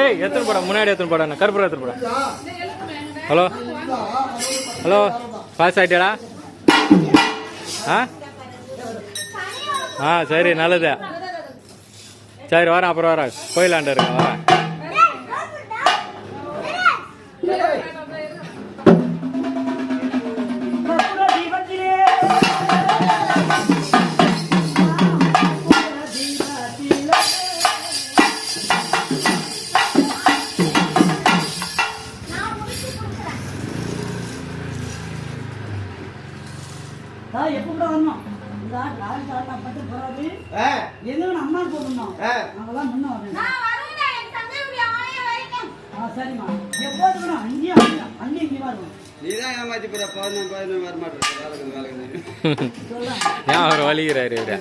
ஏய் எத்தனை படம்? முன்னாடி எத்தனை படம்? கருப்புரம் எத்தனை படம் ஹலோ? ஹலோ? பாஸ் ஆயிட்டியாடா? ஆ? ஆ சரி நல்லது. சரி வரேன் அப்புறம் வரேன். கோயிலாண்ட இருக்கேன் வரேன். எப்போ கூட வரணும்? இந்த லாரி தாத்தா பட்டு போறாது எங்க அம்மா போகணும். நாங்கெல்லாம் முன்ன வரணும். ஆ சரிம்மா. எப்போது வேணும் அங்கேயும் அங்கேயும் அங்கேயும் இங்கே வரணும் ஏன் அவர் வலிக்கிறாரு இவரு?